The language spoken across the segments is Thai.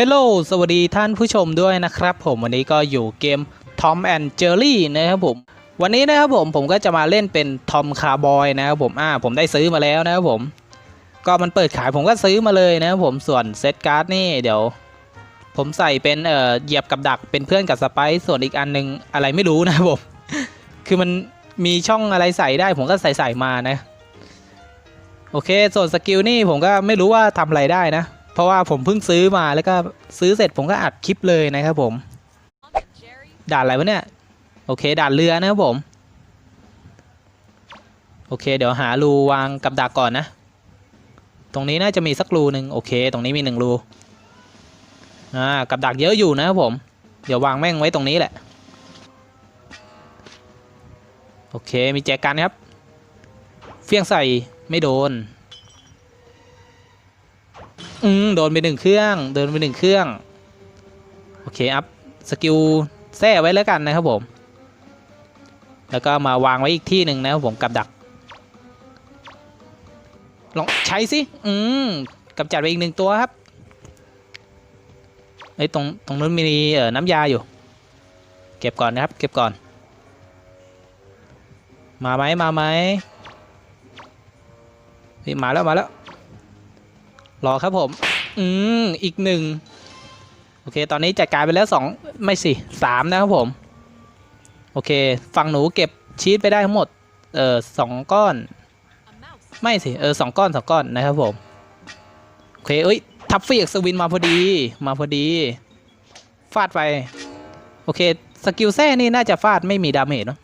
ฮลโลสวัสดีท่านผู้ชมด้วยนะครับ ผมวันนี้ก็อยู่เกม Tom and Jerry นะครับผม วันนี้นะครับผมผมก็จะมาเล่นเป็น Tom Cowboy นะครับผมอ่าผมได้ซื้อมาแล้วนะครับผม ก็มันเปิดขายผมก็ซื้อมาเลยนะครับผมส่วนเซตการ์ดนี่เดี๋ยว ผมใส่เป็นเอ่อเหยียบกับดักเป็นเพื่อนกับสไปซ์ส่วนอีกอันนึงอะไรไม่รู้นะครับผม คือมันมีช่องอะไรใส่ได้ผมก็ใส่ใส่มานะ โอเค ส่วนสกิลนี่ผมก็ไม่รู้ว่าทำอะไรได้นะ เพราะว่าผมเพิ่งซื้อมาแล้วก็ซื้อเสร็จผมก็อัดคลิปเลยนะครับผม ด่านอะไรวะเนี่ย โอเค ด่านเรือนะครับผม โอเค เดี๋ยวหารูวางกับดักก่อนนะ ตรงนี้น่าจะมีสักรูหนึ่งโอเค ตรงนี้มีหนึ่งรู อ่า กับดักเยอะอยู่นะครับผม เดี๋ยววางแม่งไว้ตรงนี้แหละ โอเค มีแจกันครับ เฟี้ยงใส่ไม่โดน อืมโดนไปหนึ่งเครื่องโดนไปหนึ่งเครื่อง โอเคอัพสกิลแท้ไว้แล้วกันนะครับผม แล้วก็มาวางไว้อีกที่หนึ่งนะครับผมกับดัก ลองใช้สิอืมกำจัดไปอีกหนึ่งตัวครับไอ้ยตรงตรงนู้นมีเอ่อน้ำยาอยู่ เก็บก่อนนะครับ เก็บก่อน มาไหมมาไหมเฮ้ยมาแล้วมาแล้ว รอครับผม อืม อีกหนึ่งโอเค ตอนนี้จัดการไปแล้วสองไม่สิสามนะครับผม โอเค ฝั่งหนูเก็บชีสไปได้ทั้งหมด เอ่อสองก้อน ไม่สิ เออสองก้อนสองก้อนนะครับผม โอเค เอ้ย ทัฟฟี่กับสวินมาพอดี มาพอดี ฟาดไป โอเค สกิลแท้นี่น่าจะฟาดไม่มีดาเมจเนอะ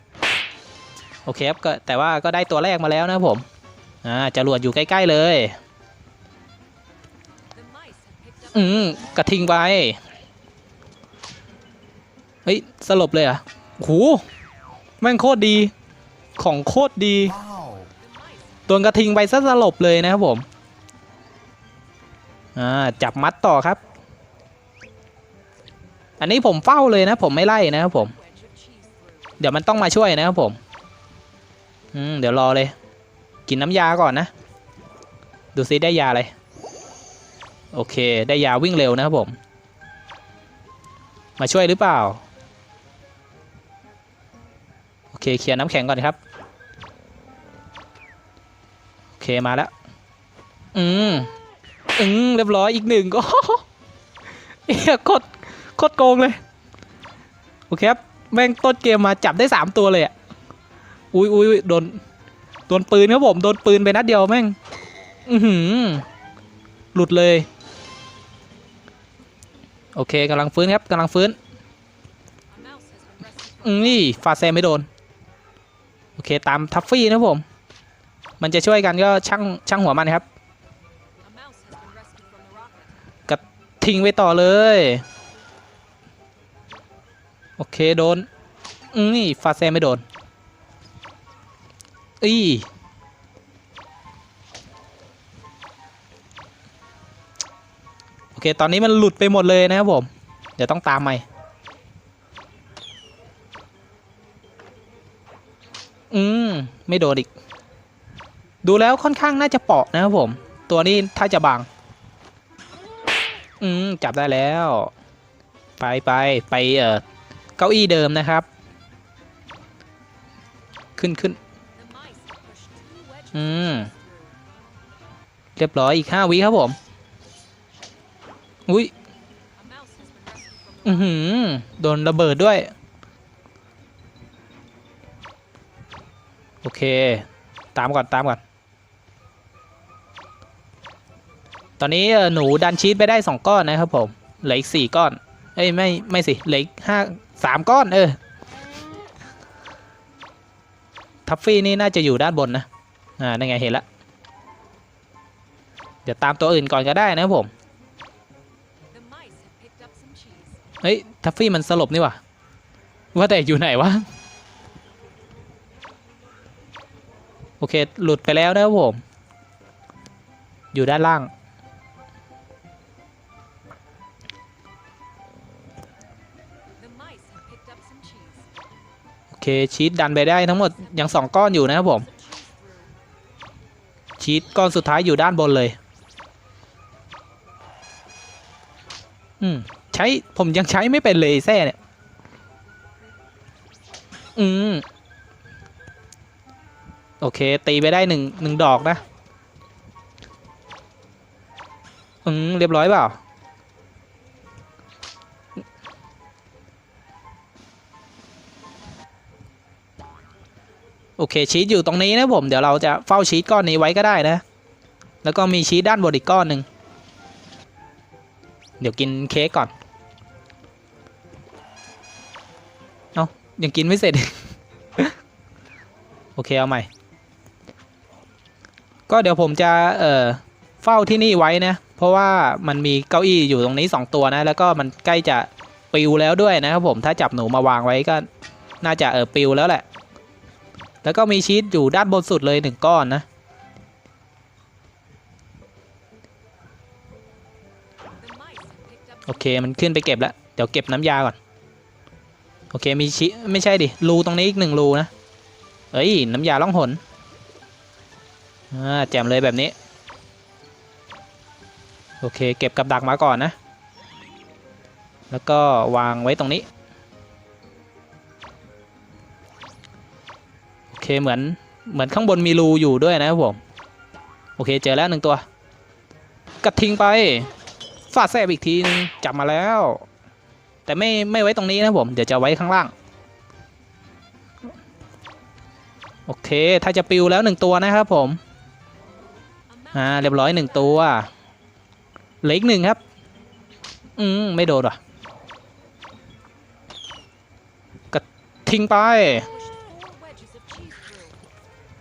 โอเคครับก็แต่ว่าก็ได้ตัวแรกมาแล้วนะครับผม อ่าจรวดอยู่ใกล้ ๆ เลย อืมกระทิงไปเฮ้ย สลบเลยอะโหแม่งโคตรดี ของโคตรดีโดนกระทิงไปซะสลบเลยนะครับผม อ่า จับมัดต่อครับ อันนี้ผมเฝ้าเลยนะ ผมไม่ไล่นะครับผม เดี๋ยวมันต้องมาช่วยนะครับผม อืม เดี๋ยวรอเลย กินน้ำยาก่อนนะ ดูซิได้ยาอะไร โอเค ได้ยาวิ่งเร็วนะครับผม มาช่วยหรือเปล่า โอเค เคลียร์น้ำแข็งก่อนครับ โอเค มาแล้ว อืม อืม เรียบร้อยอีกหนึ่งก็เอียโคตรโคตรโกงเลย โอเคครับ แม่งต้นเกมมาจับได้สามตัวเลยอะ อุ้ยอุ้ยโดน โดนปืนครับผม โดนปืนไปนัดเดียวแม่ง อือหือหลุดเลย โอเคกำลังฟื้นครับกำลังฟื้นอืมนี่ฟาแซไม่โดน โอเคตามทัฟฟี่นะผม มันจะช่วยกันก็ช่างช่างหัวมันครับทิ้งไว้ต่อเลย โอเคโดนอืมนี่ฟาแซไม่โดนอี เคตอนนี้มันหลุดไปหมดเลยนะครับผม เดี๋ยวต้องตามใหม่อืมไม่โดนอีก ดูแล้วค่อนข้างน่าจะเปาะนะครับผม ตัวนี้ถ้าจะบาง อืมจับได้แล้ว ไปไปไปเออเก้าอี้เดิมนะครับ ขึ้นขึ้นอืม เรียบร้อยอีกห้าวิครับผม อุ้ยอือหือโดนระเบิดด้วย โอเค ตามก่อนตามก่อน ตอนนี้หนูดันชีสไปได้สองก้อนนะครับผม เหลืออีกสี่ก้อน เอ้ยไม่ไม่สิ เหลืออีกห้าสามก้อน เออ ทัฟฟี่นี่น่าจะอยู่ด้านบนนะ อ่านั่นไงเห็นละ เดี๋ยวตามตัวอื่นก่อนก็ได้นะครับผม เฮ้ย ทัฟฟี่มันสลบนี่หว่าว่าแต่อยู่ไหนวะ โอเค หลุดไปแล้วนะครับผม อยู่ด้านล่าง โอเค ชีสดันไปได้ทั้งหมด ยังสองก้อนอยู่นะครับผม ชีสก้อนสุดท้ายอยู่ด้านบนเลยออืม ใช้ผมยังใช้ไม่เป็นเลยแซ่เนี่ย อืม โอเค ตีไปได้หนึ่งหนึ่งดอกนะ อืม เรียบร้อยเปล่า โอเค ชีตอยู่ตรงนี้นะผม เดี๋ยวเราจะเฝ้าชีตก้อนนี้ไว้ก็ได้นะ แล้วก็มีชีตด้านบนอีกก้อนหนึ่งเดี๋ยวกินเค้กก่อน ยังกินไม่เสร็จ โอเคเอาใหม่ ก็เดี๋ยวผมจะเอ่อเฝ้าที่นี่ไว้นะ เพราะว่ามันมีเก้าอี้อยู่ตรงนี้สองตัวนะ แล้วก็มันใกล้จะปิวแล้วด้วยนะครับผมถ้าจับหนูมาวางไว้ก็น่าจะเออปิวแล้วแหละ แล้วก็มีชีสอยู่ด้านบนสุดเลยหนึ่งก้อนนะ โอเคมันขึ้นไปเก็บแล้ว เดี๋ยวเก็บน้ำยาก่อน โอเคมีชิไม่ใช่ดิรูตรงนี้อีกหนึ่งรูนะเอ้ยน้ำยาล่องหนอ่าแจมเลยแบบนี้ โอเคเก็บกับดักมาก่อนนะ แล้วก็วางไว้ตรงนี้ โอเคเหมือนเหมือนข้างบนมีรูอยู่ด้วยนะครับผม โอเคเจอแล้วหนึ่งตัว กระทิงไปฟาดแซบอีกทีนึงจับมาแล้ว แต่ไม่ไม่ไว้ตรงนี้นะผมเดี๋ยวจะไว้ข้างล่าง โอเคถ้าจะปิวแล้วหนึ่งตัวนะครับผมอ่าเรียบร้อยหนึ่งตัวเหลืออีกหนึ่งครับ อืมไม่โดนว่ะกระทิ้งไป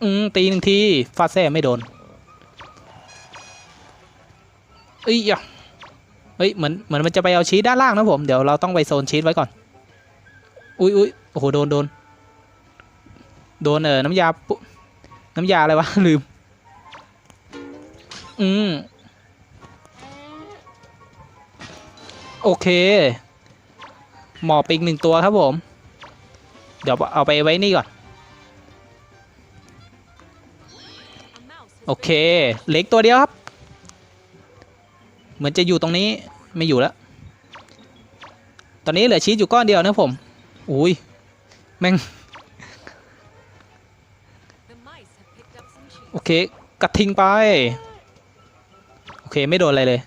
อืมตีหนึ่งทีฟาดแซ่ไม่โดนเอ้ยอะ เฮ้ยเหมือนเหมือนมันจะไปเอาชีสด้านล่างนะผมเดี๋ยวเราต้องไปโซนชีสไว้ก่อน อุ้ยอุ้ยโอ้โหโดนโดนโดนเออน้ำยาปุ๊น้ำยาอะไรวะลืม อืมโอเค หมอบอีกหนึ่งตัวครับผม เดี๋ยวเอาไปไว้นี่ก่อน โอเค เล็กตัวเดียวครับ มือนจะอยู่ตรงนี้ไม่อยู่แล้ว ตอนนี้เหลือชีสอยู่ก้อนเดียวนะผม อุ้ยแม่ง โอเคกระทิงไป โอเคไม่โดนอะไรเลย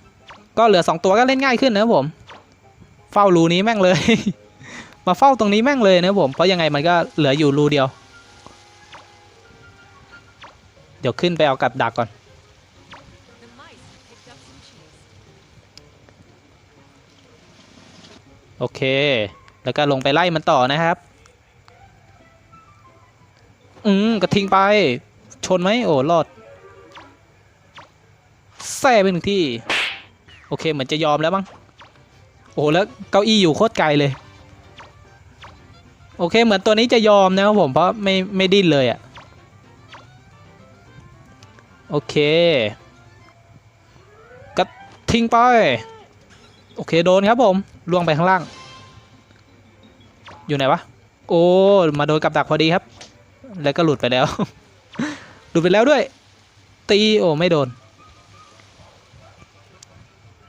ก็เหลือสองตัวก็เล่นง่ายขึ้นนะผม เฝ้ารูนี้แม่งเลย มาเฝ้าตรงนี้แม่งเลยนะผม เพราะยังไงมันก็เหลืออยู่รูเดียว เดี๋ยวขึ้นไปเอากับดักก่อน โอเค แล้วก็ลงไปไล่มันต่อนะครับ อืมกระทิงไป ชนไหมโอ้รอดแซ่ไปหนึ่งที่ โอเคเหมือนจะยอมแล้วมั้งโอ้แล้วเก้าอี้อยู่โคตรไกลเลย โอเคเหมือนตัวนี้จะยอมนะครับผมเพราะไม่ไม่ดิ้นเลยอะ่ะโอเคกระทิงไป โอเคโดนครับผมล่วงไปข้างล่าง อยู่ไหนวะ โอ้ มาโดนกับดักพอดีครับ แล้วก็หลุดไปแล้ว หลุดไปแล้วด้วย ตีโอ้ไม่โดน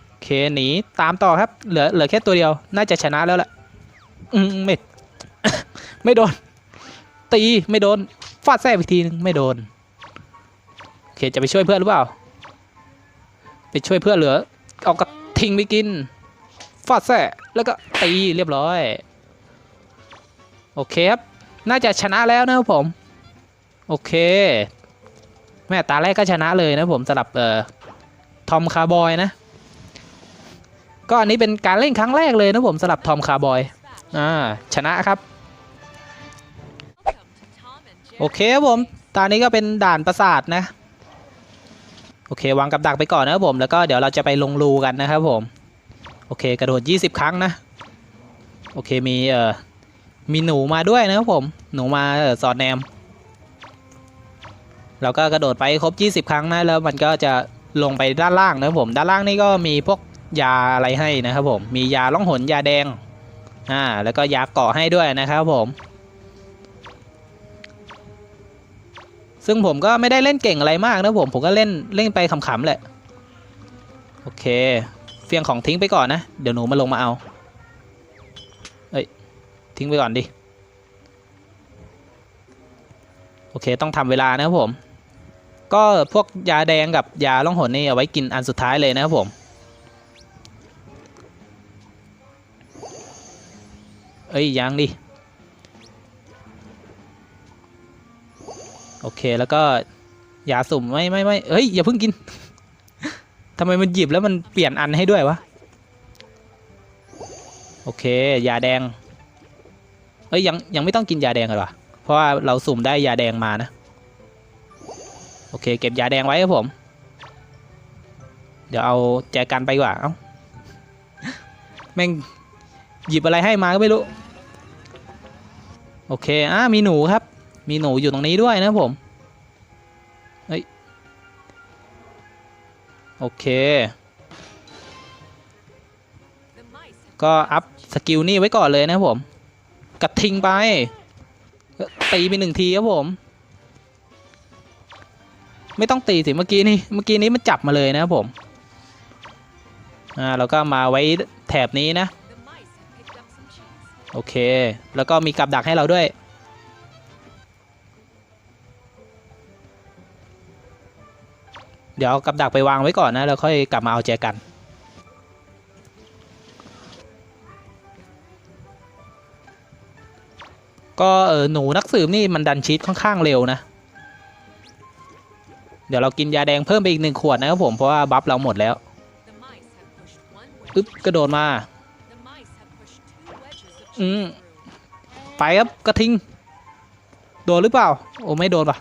โอเคหนีตามต่อครับ เหลือเหลือแค่ตัวเดียว น่าจะชนะแล้วแหละอืมไม่ไม่โดน ตีไม่โดนฟาดแซ่อีกทีนึงไม่โดนโอเคจะไปช่วยเพื่อนหรือเปล่า ไปช่วยเพื่อนเหลือ เอากระทิงไปกิน ฟาดแซ่แล้วก็ตีเรียบร้อย โอเคครับ น่าจะชนะแล้วนะครับผม โอเค แม่ตาแรกก็ชนะเลยนะผมสำหรับเอ่อทอมคาร์บอยนะ ก็อันนี้เป็นการเล่นครั้งแรกเลยนะผมสำหรับทอมคาร์บอย อ่า ชนะครับ โอเคครับผม ตอนนี้ก็เป็นด่านประสาทนะ โอเค วางกับดักไปก่อนนะครับผม แล้วก็เดี๋ยวเราจะไปลงรูกันนะครับผม โอเค กระโดด 20 ครั้งนะ โอเคมีเอ่อมีหนูมาด้วยนะครับผมหนูมาสอดแนมเราก็กระโดดไปครบ 20 ครั้งนะแล้วมันก็จะลงไปด้านล่างนะครับผมด้านล่างนี่ก็มีพวกยาอะไรให้นะครับผมมียาล่องหนยาแดงอ่าแล้วก็ยาเกาะให้ด้วยนะครับผมซึ่งผมก็ไม่ได้เล่นเก่งอะไรมากนะผมผมก็เล่นเล่นไปขำๆแหละโอเค เฟียงของทิ้งไปก่อนนะ เดี๋ยวหนูมาลงมาเอา เอ้ย ทิ้งไปก่อนดิ โอเค ต้องทำเวลานะครับผม ก็พวกยาแดงกับยาล่องหนนี่เอาไว้กินอันสุดท้ายเลยนะครับผม เอ้ยยังดิ โอเคแล้วก็ยาสุ่มไม่ไม่ไม่เอ้ยอย่าเพิ่งกิน ทำไมมันหยิบแล้วมันเปลี่ยนอันให้ด้วยวะ โอเค ยาแดง เอ้ยยังยังไม่ต้องกินยาแดงเลยว่ะเพราะว่าเราสุ่มได้ยาแดงมานะ โอเค เก็บยาแดงไว้ครับผม เดี๋ยวเอาแจกันไปกว่า เอ้า แม่งหยิบอะไรให้มาก็ไม่รู้ โอเค อ่ามีหนูครับ มีหนูอยู่ตรงนี้ด้วยนะผม โอเค ก็อัพสกิลนี่ไว้ก่อนเลยนะผมกระทิงไป ตีไปหนึ่งทีครับผม ไม่ต้องตีสิเมื่อกี้นี่ เมื่อกี้นี้มันจับมาเลยนะครับผม อ่าแล้วก็มาไว้แถบนี้นะ โอเค แล้วก็มีกับดักให้เราด้วย เดี๋ยวกับดักไปวางไว้ก่อนนะแล้วค่อยกลับมาเอาแจกัน ก็เออหนูนักสืบนี่มันดันชีตค่อนข้างเร็วนะ เดี๋ยวเรากินยาแดงเพิ่มไปอีกหนึ่งขวดนะครับผมเพราะว่าบัฟเราหมดแล้วอึ๊บกระโดดมาอืมไปครับกระทิง โดนหรือเปล่า โอ้ไม่โดนปะ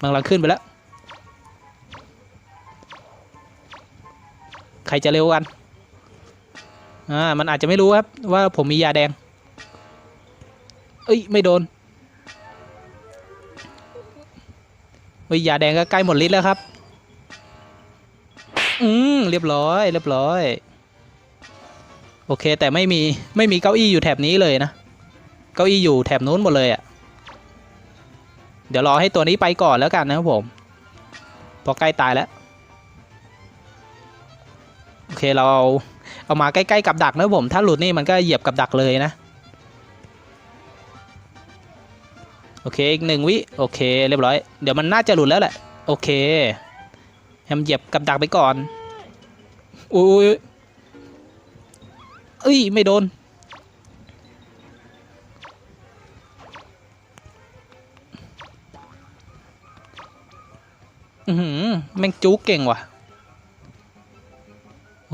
มันกำลังขึ้นไปแล้ว ครจะเร็วกันอ่ามันอาจจะไม่รู้ครับว่าผมมียาแดง เอ้ยไม่โดนเฮ้ยยาแดงก็ใกล้หมดฤทธิ์แล้วครับ อืมเรียบร้อยเรียบร้อย โอเคแต่ไม่มีไม่มีเก้าอี้อยู่แถบนี้เลยนะ เก้าอี้อยู่แถบนู้นหมดเลยอะ่ะ เดี๋ยวรอให้ตัวนี้ไปก่อนแล้วกันนะครับผม พอใกล้ตายแล้ว เคเราเอาเอามาใกล้ๆกับดักนะผมถ้าหลุดนี่มันก็เหยียบกับดักเลยนะโอเคอีกหนึ่งวิโอเคเรียบร้อยเดี๋ยวมันน่าจะหลุดแล้วแหละโอเคให้มันเหยียบกับดักไปก่อนอุ้ยเอ้ยไม่โดนอือหือแม่งจุกเก่งว่ะ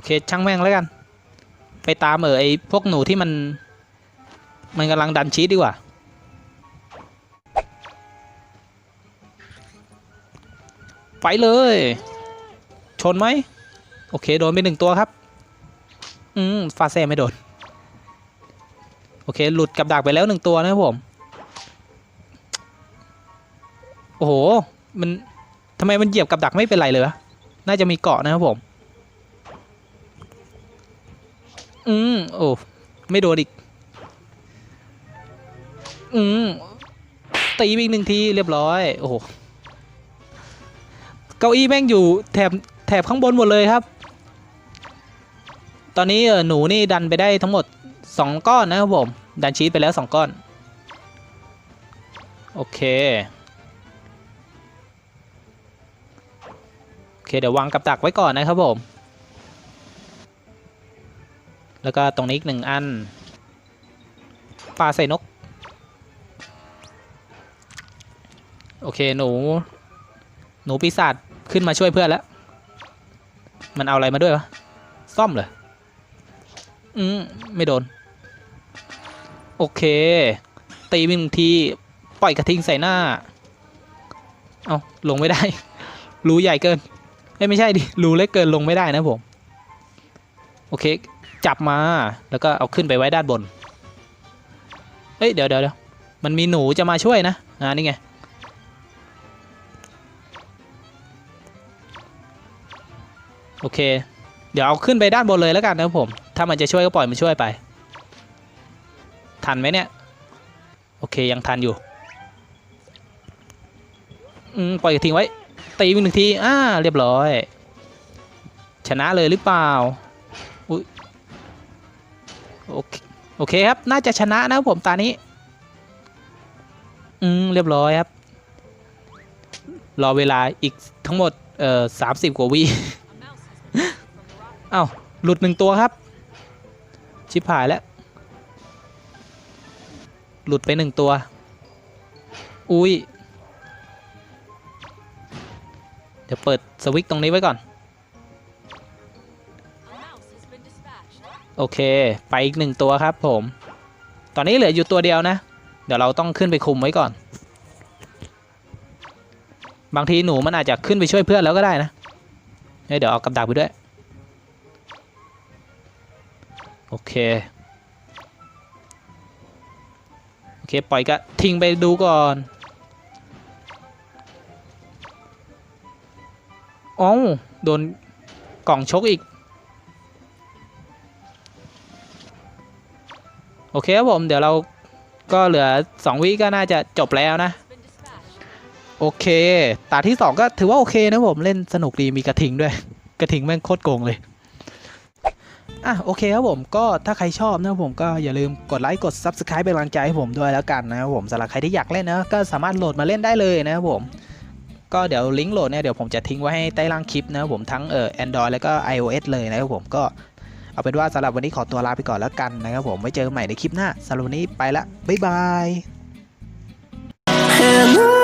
อเคช่างแม่งแล้วกัน ไปตามเออไอพวกหนูที่มัน มันกำลังดันชีสดีกว่า ไปเลย ชนไหม โอเค โดนไปหนึ่งตัวครับ อืมฟาแซ่ไม่โดน โอเค หลุดกับดักไปแล้วหนึ่งตัวนะผม โอ้โห มันทำไมมันเหยียบกับดักไม่เป็นไรเลยวะ น่าจะมีเกาะนะครับผม อืมโอ้ไม่โดนอีก อืมตีอีกหนึ่งทีเรียบร้อย โอ้โห เก้าอี้แม่งอยู่แถบแถบข้างบนหมดเลยครับ ตอนนี้เออหนูนี่ดันไปได้ทั้งหมด 2 ก้อนนะครับผม ดันชีสไปแล้ว 2 ก้อน โอเค โอเค เดี๋ยววางกับดักไว้ก่อนนะครับผม แล้วก็ตรงนี้อีกหนึ่งอันปลาใส่นก โอเคหนู หนูปีศาจขึ้นมาช่วยเพื่อนแล้ว มันเอาอะไรมาด้วยวะ ซ่อมเหรออืมไม่โดน โอเค ตีไปหนึ่งทีปล่อยกระทิงใส่หน้า เอาลงไม่ได้ รูใหญ่เกินเอ้ไม่ใช่ดิ รูเล็กเกินลงไม่ได้นะผม โอเค จับมาแล้วก็เอาขึ้นไปไว้ด้านบน เฮ้ยเดี๋ยวเดี๋ยวเดี๋ยวมันมีหนูจะมาช่วยนะอ่านี่ไงโอเค เดี๋ยวเอาขึ้นไปด้านบนเลยแล้วกันนะครับผม ถ้ามันจะช่วยก็ปล่อยมันช่วยไป ทันไหมเนี่ย โอเคยังทันอยู่อืมปล่อยทิ้งไว้ตีไปหนึ่งทีอ่าเรียบร้อย ชนะเลยหรือเปล่า โอเคโอเคครับ น่าจะชนะนะผมตานี้ อืม เรียบร้อยครับ รอเวลาอีกทั้งหมด เอ่อสามสิบกว่าวิเอ้า หลุดหนึ่งตัวครับ ชิบหายแล้ว หลุดไปหนึ่งตัว อุ้ย เดี๋ยวเปิดสวิตช์ตรงนี้ไว้ก่อน โอเค ไปอีกหนึ่งตัวครับผม ตอนนี้เหลืออยู่ตัวเดียวนะ เดี๋ยวเราต้องขึ้นไปคุมไว้ก่อน บางทีหนูมันอาจจะขึ้นไปช่วยเพื่อนแล้วก็ได้นะเดี๋ยวเอากับดักไปด้วย โอเค โอเค ปล่อยก็ทิ้งไปดูก่อนอ้าวโดนกล่องชกอีก อเคครับผมเดี๋ยวเราก็เหลือ 2 วิก็น่าจะจบแล้วนะ โอเค ตาที่ 2 ก็ถือว่าโอเคนะผมเล่นสนุกดีมีกระทิงด้วย กระทิงแม่งโคตรโกงเลยอะโอเคครับผมก็ถ้าใครชอบนะผมก็อย่าลืมกดไลค์กด Subscribe เป็นกำลังใจให้ผมด้วยแล้วกันนะครับผมสำหรับใครที่อยากเล่นนะก็สามารถโหลดมาเล่นได้เลยนะครับผม ก็เดี๋ยวลิงก์โหลดเนี่ยเดี๋ยวผมจะทิ้งไว้ให้ใต้ล่างคลิปนะครับผมทั้งเอ่อ Android แล้วก็ iOS เลยนะครับผมก็ เอาเป็นว่าสำหรับวันนี้ขอตัวลาไปก่อนแล้วกันนะครับผมไว้เจอกันใหม่ในคลิปหน้าสำหรับวันนี้ไปละบ๊ายบาย Hello